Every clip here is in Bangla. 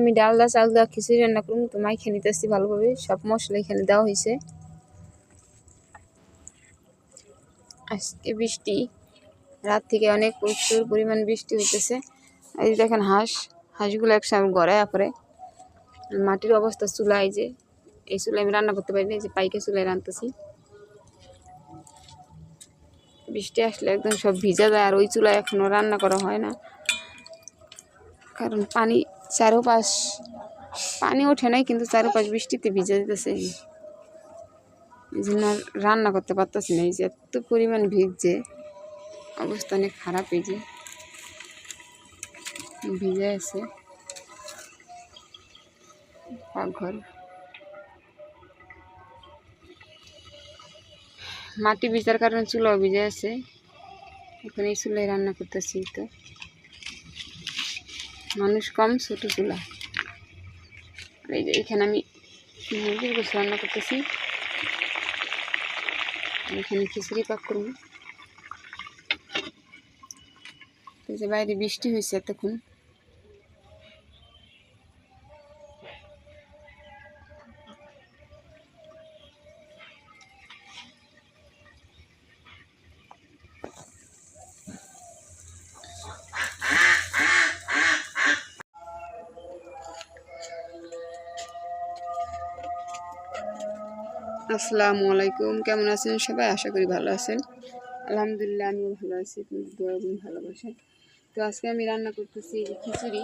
আমি ডাল দা চাল দা খিচুড়ি রান্না করুন তো মাইখে নিতেছি ভালোভাবে। সব মশলা এখানে দেওয়া হয়েছে। আজকে বৃষ্টি। রাত থেকে অনেক প্রচুর পরিমাণ বৃষ্টি হইতেছে। এই যে দেখেন হাঁস, হাঁসগুলো একসঙ্গে গড়ায় পরে মাটির অবস্থা চুলা এই যে এই চুলায় আমি রান্না করতে পারি না যে পাইকে চুলায় রান্নতেছি বৃষ্টি আসলে একদম সব ভিজা যায়, আর ওই চুলায় এখনও রান্না করা হয় না। কারণ পানি চারোপাশ পানি ওঠে নাই, কিন্তু চারোপাশ বৃষ্টিতে ভিজে যেতেছে। এই জন্য রান্না করতে পারতেছি না, এই যে এত পরিমাণ ভিজছে, অবস্থা অনেক খারাপ এই যে। ভিজে আছে। পাকঘর। মাটি ভিজার কারণে চুলাও ভিজে আছে। এখন এই রান্না করতেছি তো। মানুষ কম ছোটো চুলা এই যে এখানে আমি মুরগির গোস রান্না করতেছি। এখানে খিচুড়ি পাক করব। যে বাইরে বৃষ্টি হয়েছে এতক্ষণ। আসসালামু আলাইকুম। কেমন আছেন সবাই? আশা করি ভালো আছেন। আলহামদুলিল্লাহ, আমিও ভালো আছি। কিন্তু দোয়া ভালোবাসেন। তো আজকে আমি রান্না করতেছি খিচুড়ি।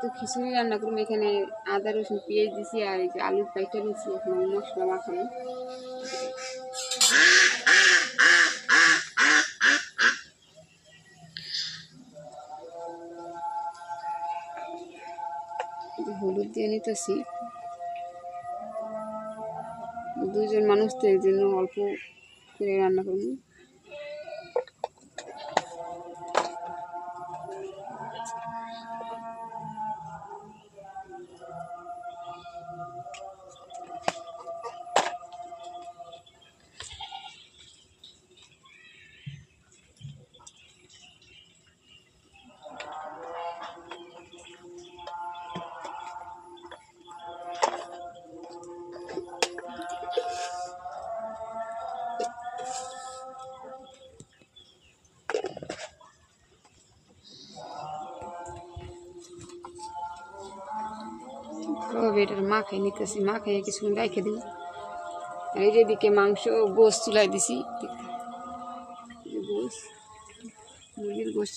তো খিচুড়ি রান্না করুন এখানে আদা, রসুন, পেঁয়াজ দিছি আর এই যে আলুর পাইটা দিয়েছি এখন মশলা মাখানো হলুদ দিয়ে নিতেছি। দুজন মানুষ তো এই জন্য অল্প করে রান্না করব। এটার মাখাই নিতেছি মাখাই কিছুক্ষণ রেখে দিই। আর এই মাংস গোস চুলাই দিছি। গোস মুরগির গোস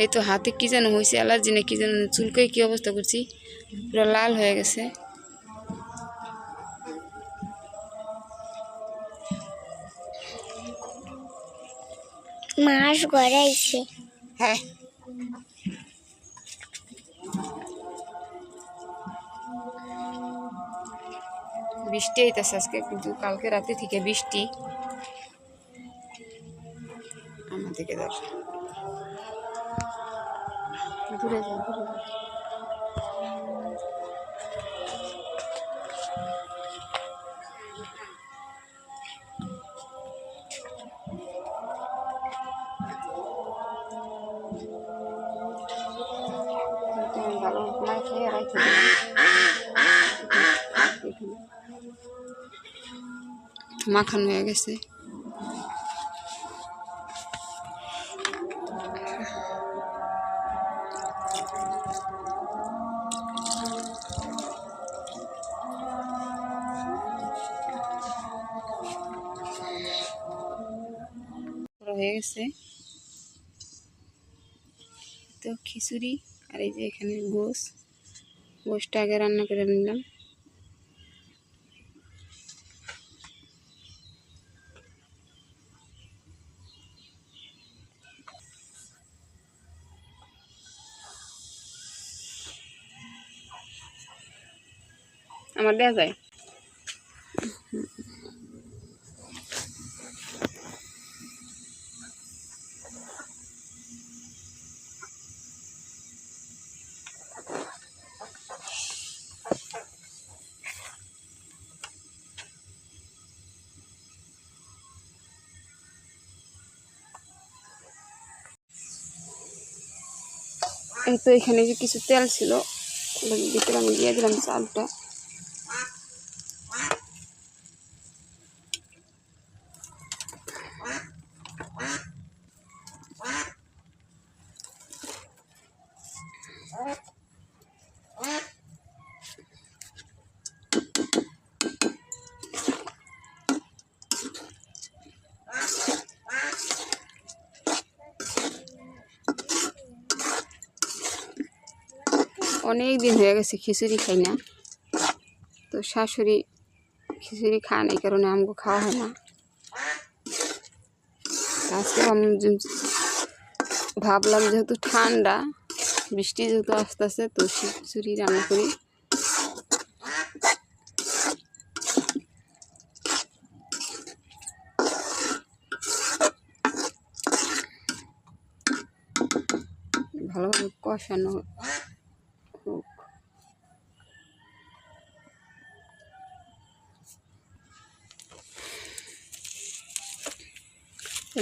এই তো হাতে কি যেন হয়েছে অ্যালার্জি না কি যেন চুলকাই কি অবস্থা করছি, পুরো লাল হয়ে গেছে। মাস গড়াইছে। হ্যাঁ। বৃষ্টি হইতেছে আজকে কিন্তু কালকে রাতে থেকে বৃষ্টি। আমাদেরকে ধর দূরে যাও দূরে যাও মাখানো হয়ে গেছে। হয়ে গেছে। তো খিচুড়ি আর এই যে এখানে গোস গোসটা আগে রান্না করে নিলাম। আমার দেওয়া যায়? এই তো এখানে যে কিছু তেল ছিল ওগুলোর ভিতরে আমি দিয়ে দিলাম চালটা অনেক দিন হয়ে গেছে খিচুড়ি খাই না। তো শাশুড়ি খিচুড়ি খায় না, এই কারণে আমাকে খাওয়া হয় না। আজকে আমি ভাবলাম যেহেতু ঠান্ডা, বৃষ্টি যেহেতু আসতেছে, তো খিচুড়ি রান্না করি। ভালোভাবে কষানো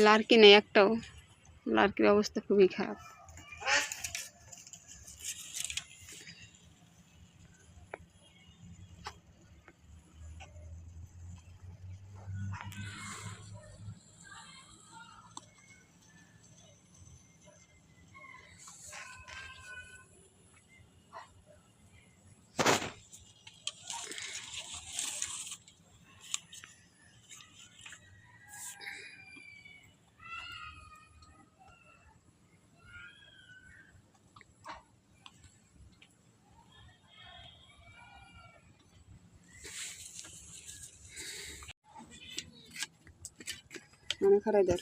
লার্কি নেই একটাও। লার্কির অবস্থা খুবই খারাপ। মানে খারাই দেখ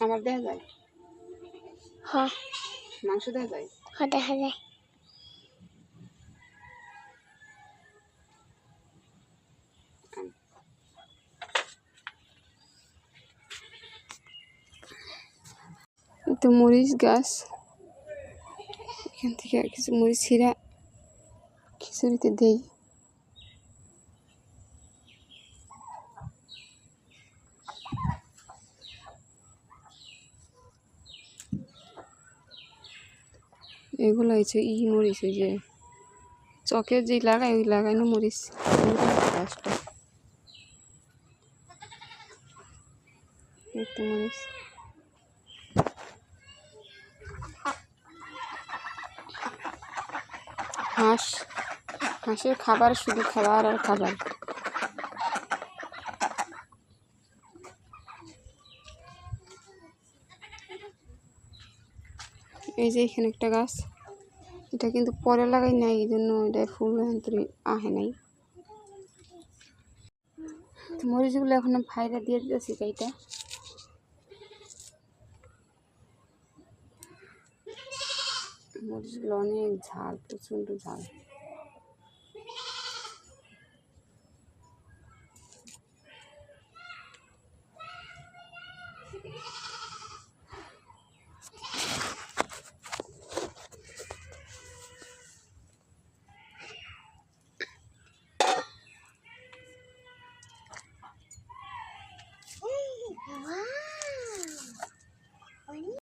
আমার দেওয়া যায়? হ্যাঁ। মাংস দেওয়া যায়? হ্যাঁ দেখা যায়। তো মরিচ গাছ এখান থেকে কিছু মরিচ ছিঁড়া। খিচুড়িতে দেই। এগুলো হচ্ছে ই মরিচ, ওই যে চকে যে লাগায় ওই লাগানো মরিচ। এই মরিচ। হাঁস। হাঁসের খাবার শুধু খাবার আর খাবার। এই যে এখানে একটা গাছ। এটা কিন্তু পরে লাগাই নাই এই জন্য এটা ফুল আহে নাই। মরিচগুলো এখন ফাইরা দিয়ে দিতেছি এইটা মরিচগুলো অনেক ঝাল, প্রচণ্ড ঝাল।